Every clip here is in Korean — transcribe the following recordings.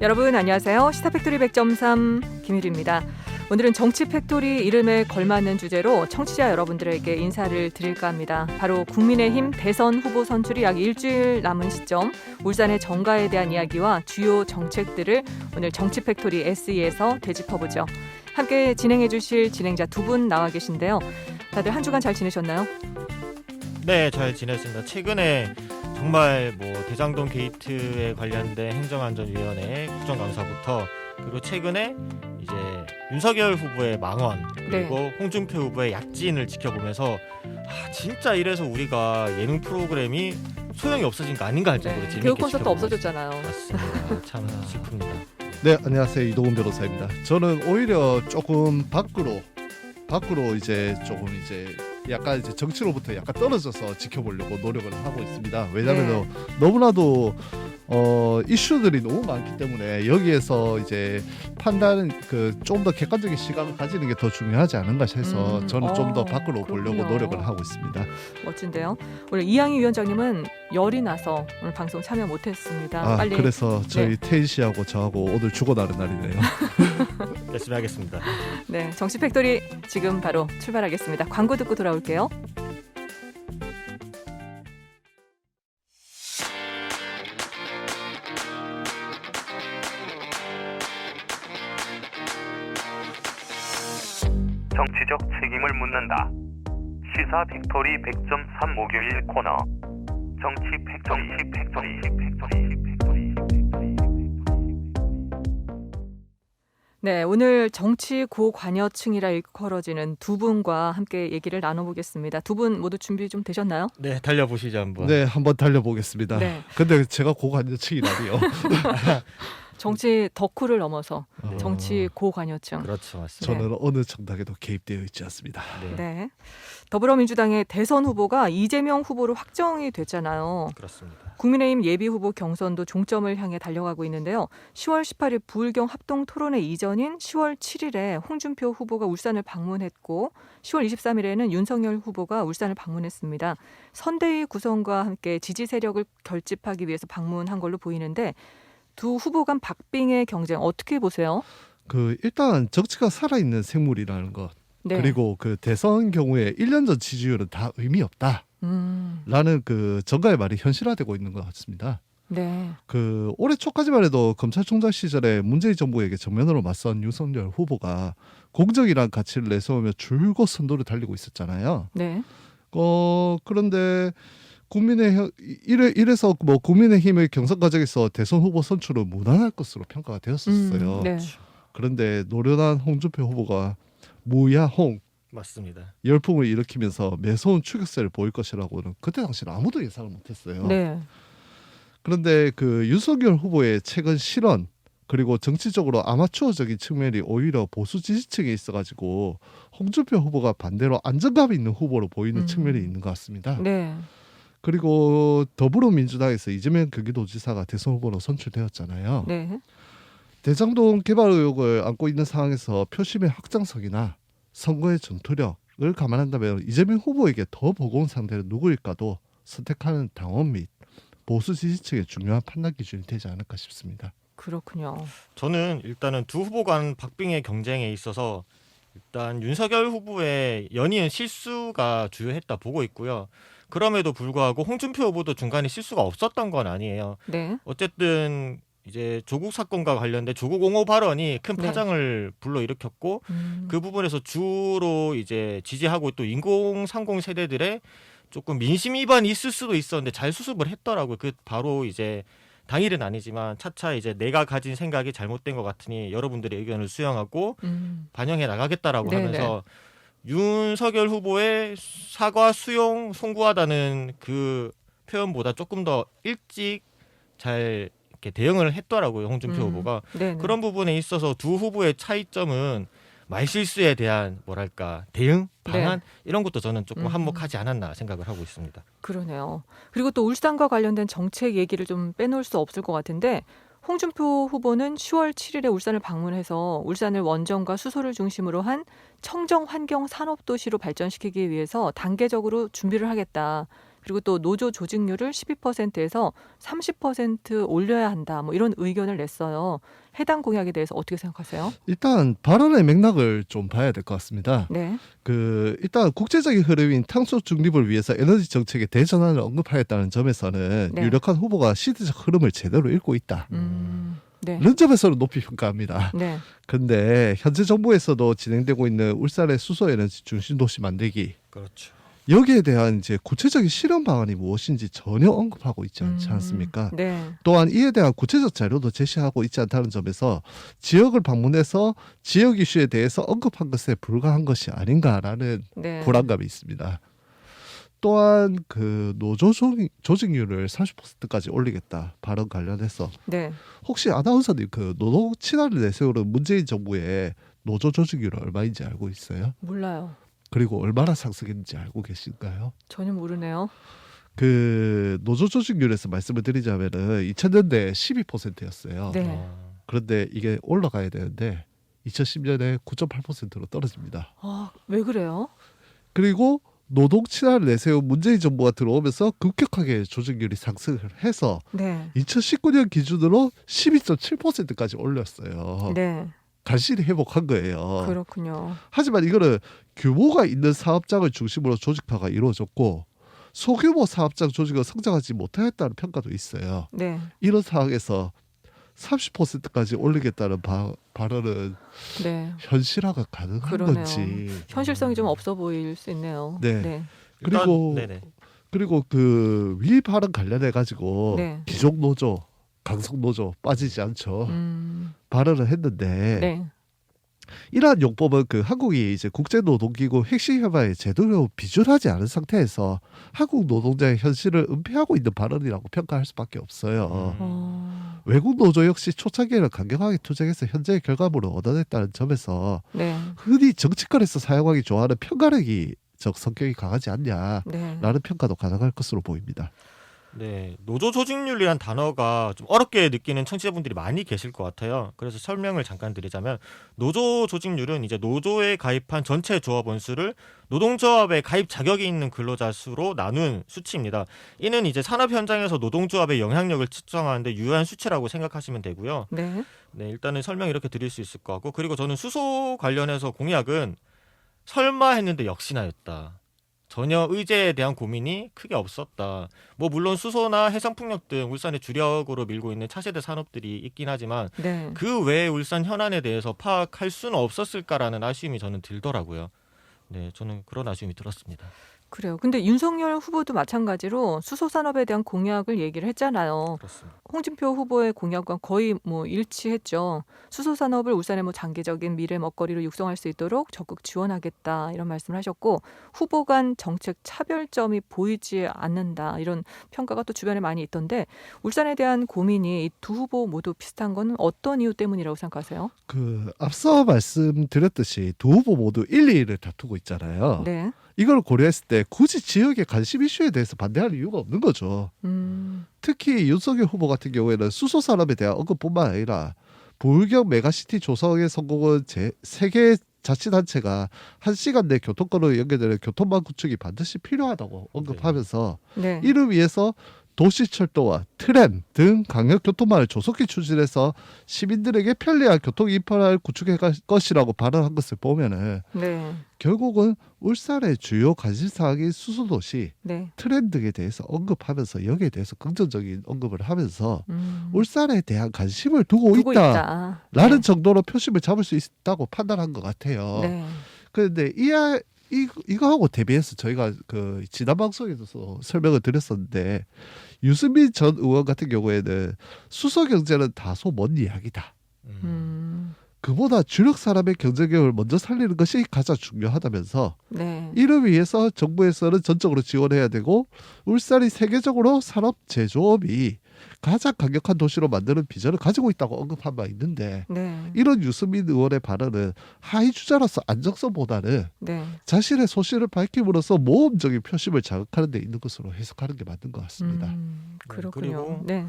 여러분 안녕하세요. 시사팩토리 100.3 김일입니다. 오늘은 정치 팩토리 이름에 걸맞는 주제로 청취자 여러분들에게 인사를 드릴까 합니다. 바로 국민의힘 대선 후보 선출이 약 일주일 남은 시점 울산의 정가에 대한 이야기와 주요 정책들을 오늘 정치 팩토리 SE에서 되짚어보죠. 함께 진행해 주실 진행자 두 분 나와 계신데요. 다들 한 주간 잘 지내셨나요? 네, 잘 지냈습니다. 최근에 정말 뭐 대장동 게이트에 관련된 행정안전위원회 국정 감사부터 그리고 최근에 이제 윤석열 후보의 망언 그리고 홍준표 후보의 약진을 지켜보면서 아 진짜 이래서 우리가 예능 프로그램이 소용이 없어진 거 아닌가 할 정도로 재밌게 교육 콘서트 없어졌잖아요. 맞습니다. 참 슬픕니다. 네, 안녕하세요. 이동훈 변호사입니다. 저는 오히려 조금 밖으로 밖으로 이제 조금 이제 약간 이제 정치로부터 약간 떨어져서 지켜보려고 노력을 하고 있습니다. 왜냐하면 너무나도 어 이슈들이 너무 많기 때문에 여기에서 이제 판단 그좀 더 객관적인 시각을 가지는 게 더 중요하지 않은가 해서 음, 저는 좀더 어, 밖으로 보려고 그렇군요. 노력을 하고 있습니다. 멋진데요. 오늘 이양희 위원장님은 열이 나서 오늘 방송 참여 못했습니다. 아, 빨리 그래서 저희 네. 태인 씨하고 저하고 오늘 죽어나는 날이네요. 열심히 하겠습니다. 네 정치 팩토리 지금 바로 출발하겠습니다. 광고 듣고 돌아올게요. 시사 팩토리 100.3 목요일 코너. 정치 팩토리 팩토리 팩토리 팩토리 팩토리 네 오늘 정치 고관여층이라 일컬어지는 두 분과 함께 얘기를 나눠보겠습니다. 두 분 모두 준비 좀 되셨나요? 네, 달려보시죠 한번. 네, 한번 달려보겠습니다. 네 근데 제가 고관여층이라니요. 정치 덕후를 넘어서 어, 정치 고관여층. 그렇죠, 맞습니다. 저는 어느 정당에도 개입되어 있지 않습니다. 네, 네 더불어민주당의 대선 후보가 이재명 후보로 확정이 됐잖아요. 그렇습니다. 국민의힘 예비 후보 경선도 종점을 향해 달려가고 있는데요. 10월 18일 부울경 합동 토론회 이전인 10월 7일에 홍준표 후보가 울산을 방문했고 10월 23일에는 윤석열 후보가 울산을 방문했습니다. 선대위 구성과 함께 지지 세력을 결집하기 위해서 방문한 걸로 보이는데 두 후보 간 박빙의 경쟁 어떻게 보세요? 그 일단 정치가 살아있는 생물이라는 것 네. 그리고 그 대선 경우에 1년 전 지지율은 다 의미 없다라는 음, 그 정가의 말이 현실화되고 있는 것 같습니다. 네. 그 올해 초까지만 해도 검찰총장 시절에 문재인 정부에게 정면으로 맞선 윤석열 후보가 공정이란 가치를 내세우며 줄곧 선도를 달리고 있었잖아요. 네. 어 그런데 국민의 이래 이래서 뭐 국민의힘의 경선 과정에서 대선 후보 선출은 무난할 것으로 평가가 되었었어요. 음, 네. 그런데 노련한 홍준표 후보가 무야홍 맞습니다. 열풍을 일으키면서 매서운 추격세를 보일 것이라고는 그때 당시는 아무도 예상을 못했어요. 네. 그런데 그 윤석열 후보의 최근 실언 그리고 정치적으로 아마추어적인 측면이 오히려 보수 지지층에 있어가지고 홍준표 후보가 반대로 안정감 있는 후보로 보이는 음. 측면이 있는 것 같습니다. 네. 그리고 더불어민주당에서 이재명 경기도지사가 대선 후보로 선출되었잖아요. 네. 대장동 개발 의혹을 안고 있는 상황에서 표심의 확장성이나 선거의 전투력을 감안한다면 이재명 후보에게 더 버거운 상대는 누구일까도 선택하는 당원 및 보수 지지층의 중요한 판단 기준이 되지 않을까 싶습니다. 그렇군요. 저는 일단은 두 후보 간 박빙의 경쟁에 있어서 일단 윤석열 후보의 연이은 실수가 주요했다 보고 있고요. 그럼에도 불구하고 홍준표 후보도 중간에 실수가 없었던 건 아니에요. 네. 어쨌든 이제 조국 사건과 관련된 조국 옹호 발언이 큰 네. 파장을 불러일으켰고 음. 그 부분에서 주로 이제 지지하고 또 인공상공 세대들의 조금 민심 위반이 있을 수도 있었는데 잘 수습을 했더라고요. 그 바로 이제 당일은 아니지만 차차 이제 내가 가진 생각이 잘못된 것 같으니 여러분들의 의견을 수용하고 음. 반영해 나가겠다라고 네네. 하면서 윤석열 후보의 사과 수용 송구하다는 그 표현보다 조금 더 일찍 잘 이렇게 대응을 했더라고요 홍준표 음. 후보가 네. 그런 부분에 있어서 두 후보의 차이점은 말실수에 대한 뭐랄까 대응 방안 이런 것도 저는 조금 네. 음. 한몫하지 않았나 생각을 하고 있습니다. 그러네요. 그리고 또 울산과 관련된 정책 얘기를 좀 빼놓을 수 없을 것 같은데 홍준표 후보는 10월 7일에 울산을 방문해서 울산을 원전과 수소를 중심으로 한 청정 환경 산업 도시로 발전시키기 위해서 단계적으로 준비를 하겠다. 그리고 또 노조 조직률을 12%에서 30% 올려야 한다. 뭐 이런 의견을 냈어요. 해당 공약에 대해서 어떻게 생각하세요? 일단 발언의 맥락을 좀 봐야 될 것 같습니다. 네. 그 일단 국제적인 흐름인 탄소 중립을 위해서 에너지 정책의 대전환을 언급하였다는 점에서는 네. 유력한 후보가 시대적 흐름을 제대로 읽고 있다. 음. 네. 이런 점에서는 높이 평가합니다. 네. 근데 현재 정부에서도 진행되고 있는 울산의 수소 에너지 중심 도시 만들기 그렇죠. 여기에 대한 이제 구체적인 실현 방안이 무엇인지 전혀 언급하고 있지 않지 음. 않습니까? 네. 또한 이에 대한 구체적 자료도 제시하고 있지 않다는 점에서 지역을 방문해서 지역 이슈에 대해서 언급한 것에 불과한 것이 아닌가라는 네. 불안감이 있습니다. 또한 그 노조 조직- 조직률을 30%까지 올리겠다 발언 관련해서 네. 혹시 아나운서님 그 노동 친화를 내세우는 문재인 정부의 노조 조직률은 얼마인지 알고 있어요? 몰라요. 그리고 얼마나 상승했는지 알고 계신가요? 전혀 모르네요. 그 노조 조직률에서 말씀을 드리자면은 2000년대 12%였어요. 네. 어, 그런데 이게 올라가야 되는데 2010년에 9.8%로 떨어집니다. 아, 왜 그래요? 그리고 노동 친화를 내세운 문재인 정부가 들어오면서 급격하게 조직률이 상승을 해서 네. 2019년 기준으로 12.7%까지 올렸어요. 네. 간신히 회복한 거예요. 그렇군요. 하지만 이거는 규모가 있는 사업장을 중심으로 조직화가 이루어졌고 소규모 사업장 조직은 성장하지 못하였다는 평가도 있어요. 네. 이런 상황에서 30%까지 올리겠다는 바, 발언은 네. 현실화가 가능한 그러네요. 건지 현실성이 좀 없어 보일 수 있네요. 네. 네. 일단- 그리고 네네. 그리고 그 위 발언 관련해 가지고 네. 기존 노조 강성 노조 빠지지 않죠 음. 발언을 했는데 네. 이러한 용법은 그 한국이 이제 국제노동기구 핵심 협약에 제대로 비준하지 않은 상태에서 한국 노동자의 현실을 은폐하고 있는 발언이라고 평가할 수밖에 없어요. 음. 어. 외국 노조 역시 초창기에는 강경하게 투쟁해서 현재의 결과물을 얻어냈다는 점에서 네. 흔히 정치권에서 사용하기 좋아하는 편가르기 적 성격이 강하지 않냐라는 네. 평가도 가능할 것으로 보입니다. 네, 노조 조직률이란 단어가 좀 어렵게 느끼는 청취자분들이 많이 계실 것 같아요. 그래서 설명을 잠깐 드리자면 노조 조직률은 이제 노조에 가입한 전체 조합 원 수를 노동조합에 가입 자격이 있는 근로자 수로 나눈 수치입니다. 이는 이제 산업 현장에서 노동조합의 영향력을 측정하는데 유효한 수치라고 생각하시면 되고요. 네. 네, 일단은 설명 이렇게 드릴 수 있을 것 같고 그리고 저는 수소 관련해서 공약은 설마 했는데 역시나였다. 전혀 의제에 대한 고민이 크게 없었다. 뭐 물론 수소나 해상풍력 등 울산의 주력으로 밀고 있는 차세대 산업들이 있긴 하지만 네. 그 외에 울산 현안에 대해서 파악할 수는 없었을까라는 아쉬움이 저는 들더라고요. 네, 저는 그런 아쉬움이 들었습니다. 그래요. 근데 윤석열 후보도 마찬가지로 수소 산업에 대한 공약을 얘기를 했잖아요. 그렇습니다. 홍준표 후보의 공약과 거의 뭐 일치했죠. 수소 산업을 울산의 뭐 장기적인 미래 먹거리로 육성할 수 있도록 적극 지원하겠다 이런 말씀을 하셨고 후보 간 정책 차별점이 보이지 않는다 이런 평가가 또 주변에 많이 있던데 울산에 대한 고민이 이 두 후보 모두 비슷한 건 어떤 이유 때문이라고 생각하세요? 그 앞서 말씀드렸듯이 두 후보 모두 1, 2를 다투고 있잖아요. 네. 이걸 고려했을 때 굳이 지역의 관심 이슈에 대해서 반대할 이유가 없는 거죠. 음. 특히 윤석열 후보 같은 경우에는 수소 산업에 대한 언급뿐만 아니라 부울경 메가시티 조성의 성공은 제 세계 자치단체가 한 시간 내 교통권으로 연결되는 교통망 구축이 반드시 필요하다고 언급하면서 네. 이를 위해서 도시철도와 트램 등 강력 교통망을 조속히 추진해서 시민들에게 편리한 교통 인프라를 구축해 갈 것이라고 발언한 것을 보면은 네. 결국은 울산의 주요 관심 사항인 수소 도시 네. 트렌 등에 대해서 언급하면서 여기에 대해서 긍정적인 언급을 하면서 음. 울산에 대한 관심을 두고, 두고 있다. 있다. 라는 네. 정도로 표심을 잡을 수 있다고 판단한 것 같아요. 네. 그런데 이, 아- 이 이거하고 대비해서 저희가 그 지난 방송에서 설명을 드렸었는데 유승민 전 의원 같은 경우에는 수소 경제는 다소 먼 이야기다. 음. 음. 그보다 주력 산업의 경쟁력을 먼저 살리는 것이 가장 중요하다면서 네. 이를 위해서 정부에서는 전적으로 지원해야 되고 울산이 세계적으로 산업 제조업이 가장 강력한 도시로 만드는 비전을 가지고 있다고 언급한 바 있는데 네. 이런 유승민 의원의 발언은 하위 주자로서 안정성보다는 네. 자신의 소신을 밝힘으로써 모험적인 표심을 자극하는 데 있는 것으로 해석하는 게 맞는 것 같습니다. 음, 네, 그렇군요. 그리고 네.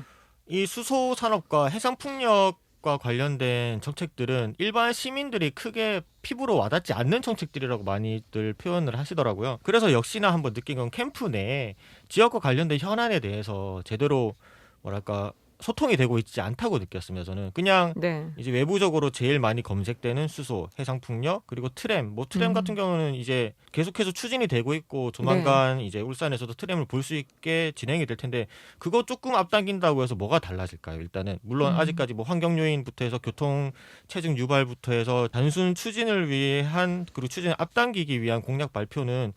이 수소 산업과 해상 풍력 지역과 관련된 정책들은 일반 시민들이 크게 피부로 와닿지 않는 정책들이라고 많이들 표현을 하시더라고요. 그래서 역시나 한번 느낀 건 캠프 내에 지역과 관련된 현안에 대해서 제대로 뭐랄까 소통이 되고 있지 않다고 느꼈습니다. 저는 그냥 네. 이제 외부적으로 제일 많이 검색되는 수소, 해상풍력 그리고 트램. 뭐 트램 음. 같은 경우는 이제 계속해서 추진이 되고 있고 조만간 이제 울산에서도 트램을 볼 수 있게 진행이 될 텐데 그거 조금 앞당긴다고 해서 뭐가 달라질까요? 일단은 물론 음. 아직까지 뭐 환경 요인부터 해서 교통 체증 유발부터 해서 단순 추진을 위한 그리고 추진을 앞당기기 위한 공약 발표는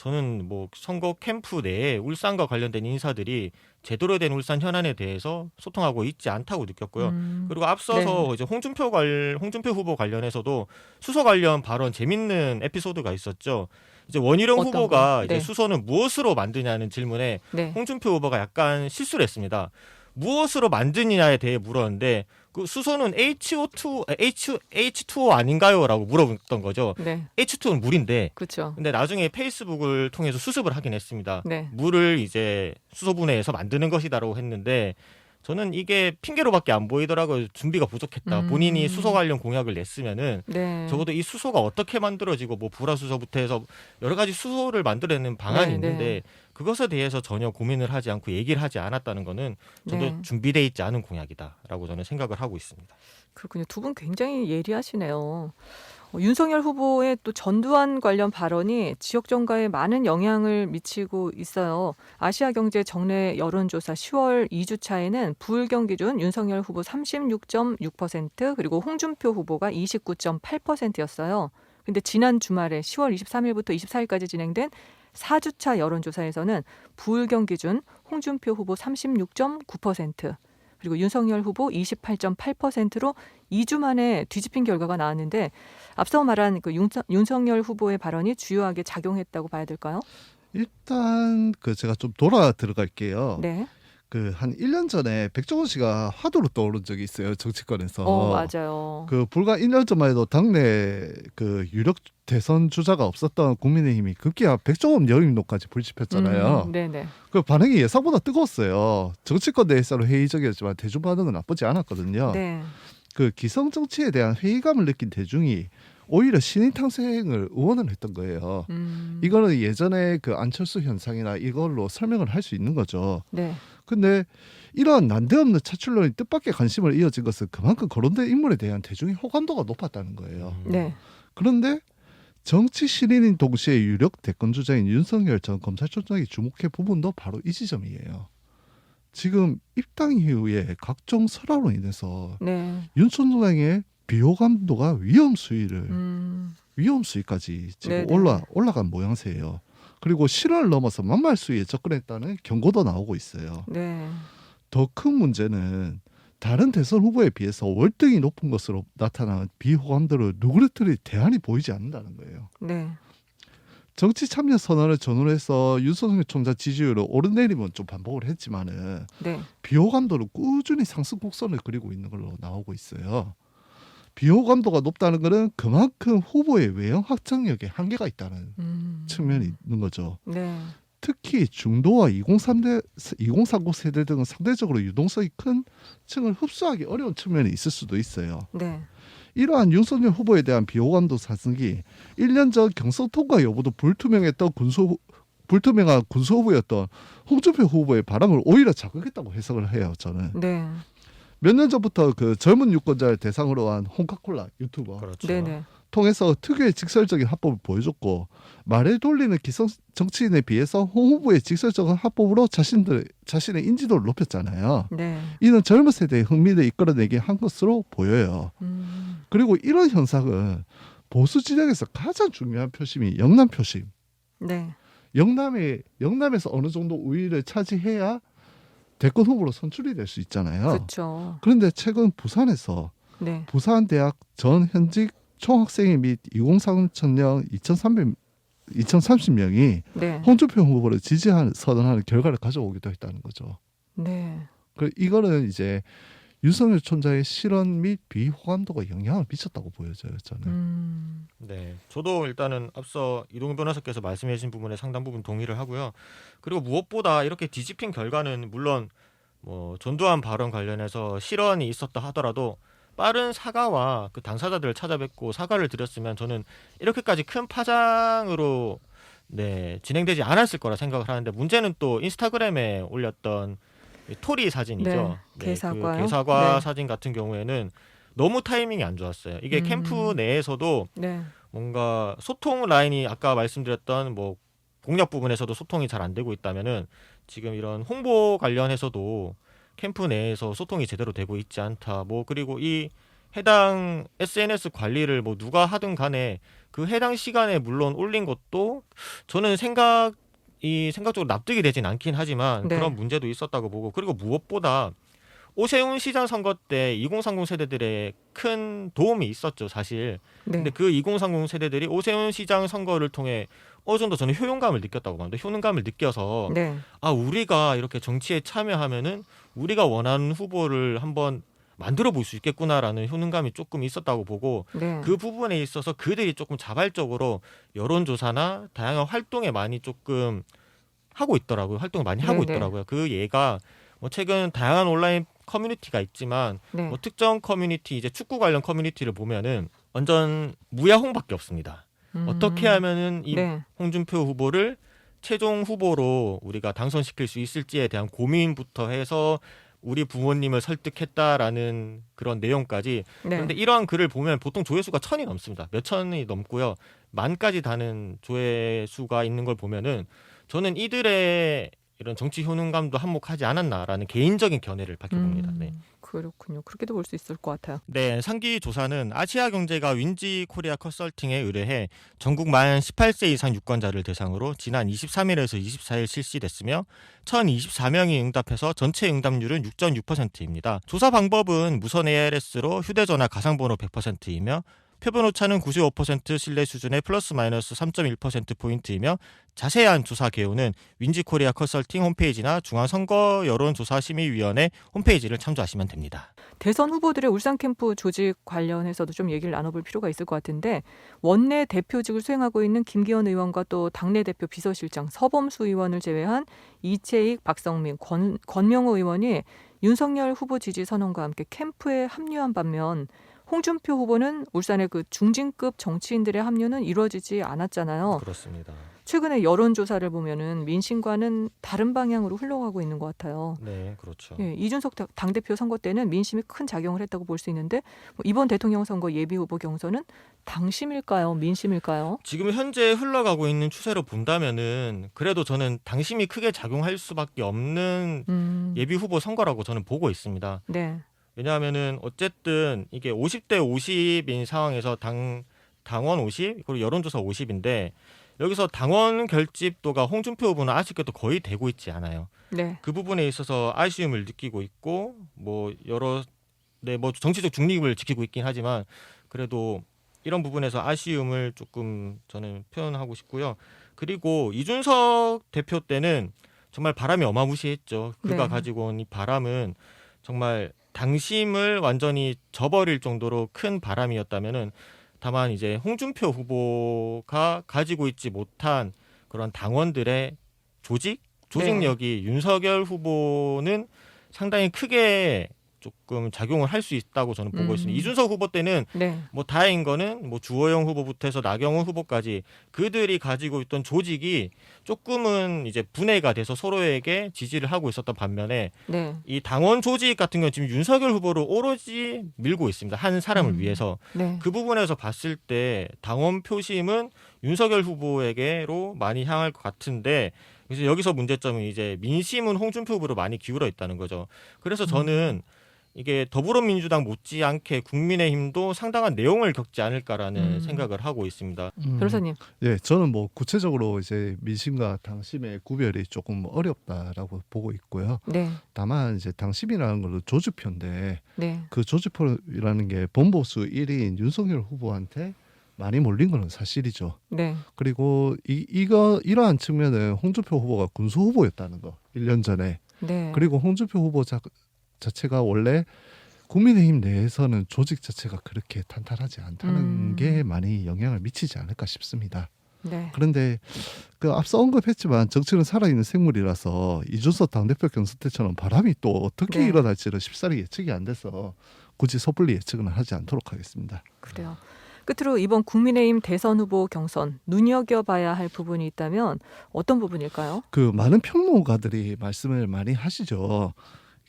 저는 뭐 선거 캠프 내에 울산과 관련된 인사들이 제대로 된 울산 현안에 대해서 소통하고 있지 않다고 느꼈고요. 음. 그리고 앞서서 네. 이제 홍준표 관 홍준표 후보 관련해서도 수소 관련 발언 재밌는 에피소드가 있었죠. 이제 원희룡 후보가 거? 이제 네. 수소는 무엇으로 만드냐는 질문에 네. 홍준표 후보가 약간 실수를 했습니다. 무엇으로 만드느냐에 대해 물었는데 그 수소는 HO2 아, H H2O 아닌가요라고 물어봤던 거죠. 네. H2는 물인데 그렇죠. 근데 나중에 페이스북을 통해서 수습을 하긴 했습니다. 네. 물을 이제 수소 분해해서 만드는 것이다라고 했는데 저는 이게 핑계로밖에 안 보이더라고요. 준비가 부족했다. 음. 본인이 수소 관련 공약을 냈으면은 네. 적어도 이 수소가 어떻게 만들어지고 뭐 불화수소부터 해서 여러 가지 수소를 만들어내는 방안이 네, 있는데 네. 그것에 대해서 전혀 고민을 하지 않고 얘기를 하지 않았다는 거는 저도 네. 준비돼 있지 않은 공약이다라고 저는 생각을 하고 있습니다. 그렇군요. 두 분 굉장히 예리하시네요. 어, 윤석열 후보의 또 전두환 관련 발언이 지역 정가에 많은 영향을 미치고 있어요. 아시아 경제 정례 여론조사 10월 2주차에는 부울경 기준 윤석열 후보 36.6% 그리고 홍준표 후보가 29.8%였어요. 근데 지난 주말에 10월 23일부터 24일까지 진행된 4주차 여론조사에서는 부울경 기준 홍준표 후보 36.9% 그리고 윤석열 후보 28.8%로 2주 만에 뒤집힌 결과가 나왔는데 앞서 말한 그 윤석- 윤석열 후보의 발언이 주요하게 작용했다고 봐야 될까요? 일단 그 제가 좀 돌아 들어갈게요. 네. 그 한 1년 전에 백종원 씨가 화두로 떠오른 적이 있어요. 정치권에서. 어, 맞아요. 그 불과 1년 전만 해도 당내 그 유력 대선 주자가 없었던 국민의힘이 급기야 백종원 영입론까지 불집혔잖아요. 음, 네네. 그 반응이 예상보다 뜨거웠어요. 정치권 내에서는 회의적이었지만 대중 반응은 나쁘지 않았거든요. 네. 그 기성 정치에 대한 회의감을 느낀 대중이 오히려 신인 탕생을 응원을 했던 거예요. 음, 이거는 예전에 그 안철수 현상이나 이걸로 설명을 할 수 있는 거죠. 네. 근데 이러한 난데없는 차출론이 뜻밖의 관심을 이어진 것은 그만큼 거론된 인물에 대한 대중의 호감도가 높았다는 거예요. 음. 네. 그런데 정치 신인인 동시에 유력 대권 주자인 윤석열 전 검찰총장이 주목해 부분도 바로 이 지점이에요. 지금 입당 이후에 각종 설화로 인해서 네. 윤 총장의 비호감도가 위험 수위를 음, 위험 수위까지 지금 네네. 올라 올라간 모양새예요. 그리고 실화를 넘어서 만말 수위에 접근했다는 경고도 나오고 있어요. 네. 더 큰 문제는 다른 대선 후보에 비해서 월등히 높은 것으로 나타나는 비호감도를 누구르트리 대안이 보이지 않는다는 거예요. 네. 정치 참여 선언을 전후해서 윤석열 총장 지지율을 오르내리면 좀 반복을 했지만은 네. 비호감도는 꾸준히 상승 곡선을 그리고 있는 걸로 나오고 있어요. 비호감도가 높다는 것은 그만큼 후보의 외형 확장력에 한계가 있다는 음, 측면이 있는 거죠. 네. 특히 중도와 2030대, 2030 세대 등은 상대적으로 유동성이 큰 층을 흡수하기 어려운 측면이 있을 수도 있어요. 네. 이러한 윤석열 후보에 대한 비호감도 상승이 1년 전 경선 통과 여부도 불투명했던 군소 불투명한 군소 후보였던 홍준표 후보의 바람을 오히려 자극했다고 해석을 해요. 저는 네. 몇 년 전부터 그 젊은 유권자를 대상으로 한 홍카콜라 유튜버 그렇죠. 네네. 통해서 특유의 직설적인 합법을 보여줬고 말을 돌리는 기성 정치인에 비해서 홍 후보의 직설적인 합법으로 자신들 자신의 인지도를 높였잖아요. 네. 이는 젊은 세대의 흥미를 이끌어내게 한 것으로 보여요. 음, 그리고 이런 현상은 보수 진영에서 가장 중요한 표심이 영남 표심. 네. 영남에 영남에서 어느 정도 우위를 차지해야 대권 후보로 선출이 될 수 있잖아요. 그렇죠. 그런데 최근 부산에서 네. 부산대학 전 현직 총 학생회 및2030 청년 2,300 2,030명이 네. 홍준표 후보를 지지하는 선언하는 결과를 가져오기도 했다는 거죠. 네. 그 이거는 이제 윤석열 총장의 실언 및 비호감도가 영향을 미쳤다고 보여져요. 저는. 음, 네, 저도 일단은 앞서 이동 변호사께서 말씀해주신 부분에 상당 부분 동의를 하고요. 그리고 무엇보다 이렇게 뒤집힌 결과는 물론 뭐 전두환 발언 관련해서 실언이 있었다 하더라도 빠른 사과와 그 당사자들을 찾아뵙고 사과를 드렸으면 저는 이렇게까지 큰 파장으로 네 진행되지 않았을 거라 생각을 하는데 문제는 또 인스타그램에 올렸던 이 토리 사진이죠. 네, 개사과요? 그 개사과 네. 사진 같은 경우에는 너무 타이밍이 안 좋았어요. 이게 음. 캠프 내에서도 네. 뭔가 소통 라인이 아까 말씀드렸던 뭐 공략 부분에서도 소통이 잘 안 되고 있다면은 지금 이런 홍보 관련해서도 캠프 내에서 소통이 제대로 되고 있지 않다. 뭐 그리고 이 해당 SNS 관리를 뭐 누가 하든 간에 그 해당 시간에 물론 올린 것도 저는 생각 이 생각적으로 납득이 되진 않긴 하지만 네. 그런 문제도 있었다고 보고 그리고 무엇보다 오세훈 시장 선거 때 2030 세대들의 큰 도움이 있었죠 사실 네. 근데 그 2030 세대들이 오세훈 시장 선거를 통해 어느 정도 저는 효용감을 느꼈다고 봅니다. 효능감을 느껴서 네. 아 우리가 이렇게 정치에 참여하면은 우리가 원하는 후보를 한번 만들어 볼 수 있겠구나라는 효능감이 조금 있었다고 보고 네. 그 부분에 있어서 그들이 조금 자발적으로 여론조사나 다양한 활동에 많이 조금 하고 있더라고요. 활동을 많이 하고 네네. 있더라고요. 그 예가 뭐 최근 다양한 온라인 커뮤니티가 있지만 네. 뭐 특정 커뮤니티 이제 축구 관련 커뮤니티를 보면은 완전 무야홍밖에 없습니다. 음. 어떻게 하면은 이 네. 홍준표 후보를 최종 후보로 우리가 당선시킬 수 있을지에 대한 고민부터 해서 우리 부모님을 설득했다라는 그런 내용까지 네. 그런데 이러한 글을 보면 보통 조회수가 천이 넘습니다. 몇 천이 넘고요. 만까지 다는 조회수가 있는 걸 보면은 저는 이들의 이런 정치 효능감도 한몫하지 않았나라는 개인적인 견해를 밝혀봅니다. 음, 네. 그렇군요. 그렇게도 볼 수 있을 것 같아요. 네, 상기 조사는 아시아 경제가 윈지 코리아 컨설팅에 의뢰해 전국 만 18세 이상 유권자를 대상으로 지난 23일에서 24일 실시됐으며 1,024명이 응답해서 전체 응답률은 6.6%입니다. 조사 방법은 무선 ARS로 휴대전화 가상번호 100%이며 표본 오차는 95% 신뢰 수준의 플러스 마이너스 3.1% 포인트이며 자세한 조사 개요는 윈지 코리아 컨설팅 홈페이지나 중앙선거 여론조사심의위원회 홈페이지를 참조하시면 됩니다. 대선 후보들의 울산 캠프 조직 관련해서도 좀 얘기를 나눠볼 필요가 있을 것 같은데 원내 대표직을 수행하고 있는 김기현 의원과 또 당내 대표 비서실장 서범수 의원을 제외한 이채익, 박성민, 권, 권명호 의원이 윤석열 후보 지지 선언과 함께 캠프에 합류한 반면 홍준표 후보는 울산의 그 중진급 정치인들의 합류는 이루어지지 않았잖아요. 그렇습니다. 최근에 여론 조사를 보면은 민심과는 다른 방향으로 흘러가고 있는 것 같아요. 네, 그렇죠. 예, 이준석 당- 당대표 선거 때는 민심이 큰 작용을 했다고 볼 수 있는데 뭐 이번 대통령 선거 예비 후보 경선은 당심일까요, 민심일까요? 지금 현재 흘러가고 있는 추세로 본다면은 그래도 저는 당심이 크게 작용할 수밖에 없는 음, 예비 후보 선거라고 저는 보고 있습니다. 네, 왜냐하면은 어쨌든 이게 50대 50인 상황에서 당 당원 50 그리고 여론조사 50인데 여기서 당원 결집도가 홍준표 후보는 아직까지도 거의 되고 있지 않아요. 네, 그 부분에 있어서 아쉬움을 느끼고 있고 뭐 여러 네뭐 정치적 중립을 지키고 있긴 하지만 그래도 이런 부분에서 아쉬움을 조금 저는 표현하고 싶고요. 그리고 이준석 대표 때는 정말 바람이 어마무시했죠. 그가 네. 가지고 온 이 바람은 정말 당심을 완전히 저버릴 정도로 큰 바람이었다면은 다만 이제 홍준표 후보가 가지고 있지 못한 그런 당원들의 조직 조직력이 윤석열 후보는 상당히 크게 조금 작용을 할 수 있다고 저는 보고 음. 있습니다. 이준석 후보 때는 네, 뭐 다행인 거는 뭐 주호영 후보부터 해서 나경원 후보까지 그들이 가지고 있던 조직이 조금은 이제 분해가 돼서 서로에게 지지를 하고 있었던 반면에 네, 이 당원 조직 같은 경우는 지금 윤석열 후보를 오로지 밀고 있습니다. 한 사람을 음. 위해서 네, 그 부분에서 봤을 때 당원 표심은 윤석열 후보에게로 많이 향할 것 같은데 그래서 여기서 문제점은 이제 민심은 홍준표 후보로 많이 기울어 있다는 거죠. 그래서 저는 이게 더불어민주당 못지않게 국민의힘도 상당한 내용을 겪지 않을까라는 음. 생각을 하고 있습니다. 변호사님, 예, 저는 뭐 구체적으로 이제 민심과 당심의 구별이 조금 어렵다라고 보고 있고요. 네, 다만 이제 당심이라는 것은 조직표인데 네, 그 조직표라는 게 본보수 1위인 윤석열 후보한테 많이 몰린 거는 사실이죠. 네, 그리고 이 이거 이러한 측면은 홍준표 후보가 군수 후보였다는 거 1년 전에 네, 그리고 홍준표 후보 자, 자체가 원래 국민의힘 내에서는 조직 자체가 그렇게 탄탄하지 않다는 음. 게 많이 영향을 미치지 않을까 싶습니다. 네. 그런데 그 앞서 언급했지만 정치는 살아있는 생물이라서 이준석 당대표 경선 때처럼 바람이 또 어떻게 네. 일어날지는 쉽사리 예측이 안 돼서 굳이 섣불리 예측은 하지 않도록 하겠습니다. 그래요. 끝으로 이번 국민의힘 대선 후보 경선 눈여겨봐야 할 부분이 있다면 어떤 부분일까요? 그 많은 평론가들이 말씀을 많이 하시죠.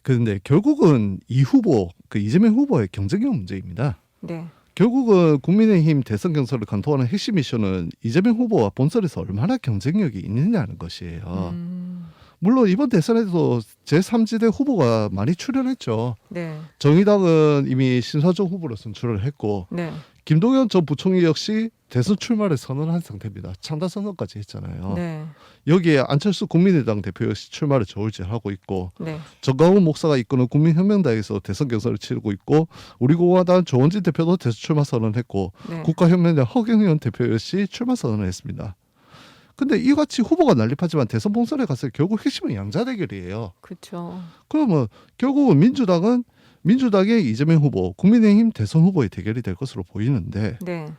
그런데 결국은 이 후보, 그 이재명 후보의 경쟁력 문제입니다. 네. 결국은 국민의힘 대선 경선을 관통하는 핵심 미션은 이재명 후보와 본선에서 얼마나 경쟁력이 있느냐는 것이에요. 음, 물론 이번 대선에도 제3지대 후보가 많이 출연했죠. 네. 정의당은 이미 신사정 후보로 선출을 했고 네. 김동연 전 부총리 역시 대선 출마를 선언한 상태입니다. 창당 선언까지 했잖아요. 네. 여기에 안철수 국민의당 대표 역시 출마를 저울질하고 있고 네. 정강훈 목사가 이끄는 국민혁명당에서 대선 경선을 치르고 있고 우리공화당 조원진 대표도 대선 출마 선언했고 네. 국가혁명당 허경영 대표 역시 출마 선언을 했습니다. 근데 이같이 후보가 난립하지만 대선 본선에 가서 결국 핵심은 양자 대결이에요. 그렇죠. 그러면 결국은 민주당은 민주당의 이재명 후보, 국민의힘 대선 후보의 대결이 될 것으로 보이는데 네.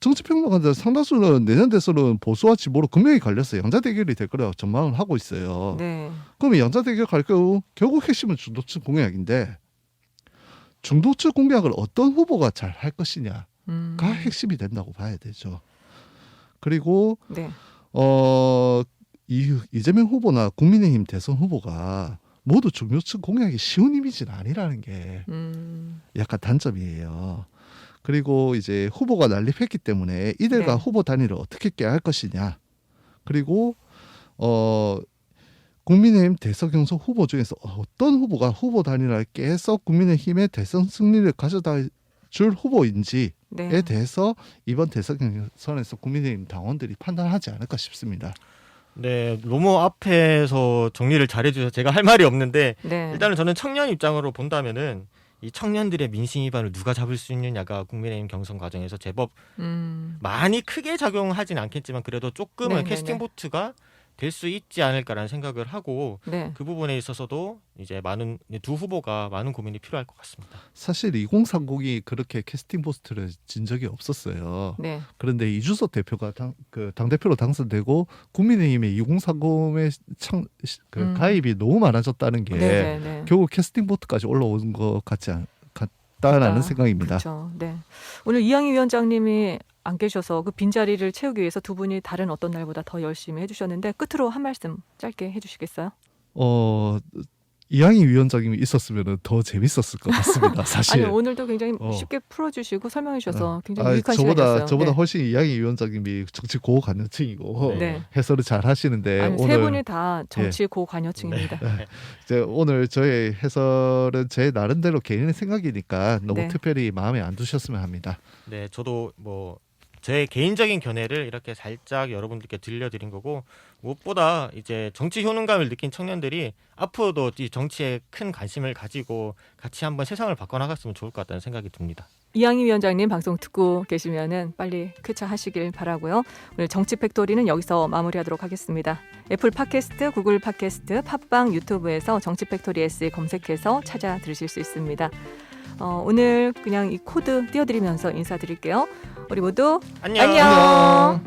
정치평론가들 상당수는 내년 대선은 보수와 진보로 극명히 갈려서 양자 대결이 될 거라고 전망을 하고 있어요. 네. 그러면 양자 대결 갈 경우 결국 핵심은 중도층 공약인데 중도층 공약을 어떤 후보가 잘 할 것이냐가 음. 핵심이 된다고 봐야 되죠. 그리고 네. 어 이, 이재명 후보나 국민의힘 대선 후보가 모두 중도층 공약이 쉬운 이미지는 아니라는 게 음. 약간 단점이에요. 그리고 이제 후보가 난립했기 때문에 이들과 네. 후보 단위를 어떻게 깨할 것이냐. 그리고 어 국민의힘 대선 경선 후보 중에서 어떤 후보가 후보 단위를 깨서 국민의힘의 대선 승리를 가져다 줄 후보인지에 네. 대해서 이번 대선 경선에서 국민의힘 당원들이 판단하지 않을까 싶습니다. 네, 너무 앞에서 정리를 잘해주셔서 제가 할 말이 없는데 네. 일단은 저는 청년 입장으로 본다면은 이 청년들의 민심 위반을 누가 잡을 수 있느냐가 국민의힘 경선 과정에서 제법 음. 많이 크게 작용하진 않겠지만 그래도 조금은 네네네. 캐스팅 보트가 될 수 있지 않을까라는 생각을 하고 네. 그 부분에 있어서도 이제 많은 두 후보가 많은 고민이 필요할 것 같습니다. 사실 2030이 그렇게 캐스팅 포스트를 진 적이 없었어요. 네. 그런데 이준석 대표가 당, 그 당대표로 당선되고 국민의힘의 2030의 창, 시- 그 음. 가입이 너무 많아졌다는 게 네. 네. 네. 결국 캐스팅 보트까지 올라온 것 같지 않, 같다라는 같다. 생각입니다. 그렇죠. 네. 오늘 이양희 위원장님이 안 계셔서 그 빈자리를 채우기 위해서 두 분이 다른 어떤 날보다 더 열심히 해주셨는데 끝으로 한 말씀 짧게 해주시겠어요? 어 이양희 위원장님이 있었으면 더 재밌었을 것 같습니다. 사실. 아니 오늘도 굉장히 어. 쉽게 풀어주시고 설명해 주셔서 굉장히 아, 유익한 저보다 시간이었어요. 저보다 네. 훨씬 이양희 위원장님이 정치 고관여층이고 네. 해설을 잘 하시는데 아니, 오늘 세 분이 다 정치 고관여층입니다. 이제 오늘 저의 해설은 제 나름대로 개인의 생각이니까 너무 네. 특별히 마음에 안 두셨으면 합니다. 네, 저도 뭐 제 개인적인 견해를 이렇게 살짝 여러분들께 들려드린 거고 무엇보다 이제 정치 효능감을 느낀 청년들이 앞으로도 이 정치에 큰 관심을 가지고 같이 한번 세상을 바꿔나갔으면 좋을 것 같다는 생각이 듭니다. 이양희 위원장님 방송 듣고 계시면은 빨리 쾌차하시길 바라고요. 오늘 정치 팩토리는 여기서 마무리하도록 하겠습니다. 애플 팟캐스트, 구글 팟캐스트, 팟빵, 유튜브에서 정치 팩토리 S 검색해서 찾아 들으실 수 있습니다. 어, 오늘 그냥 이 코드 띄워드리면서 인사드릴게요. 우리 모두 안녕. 안녕.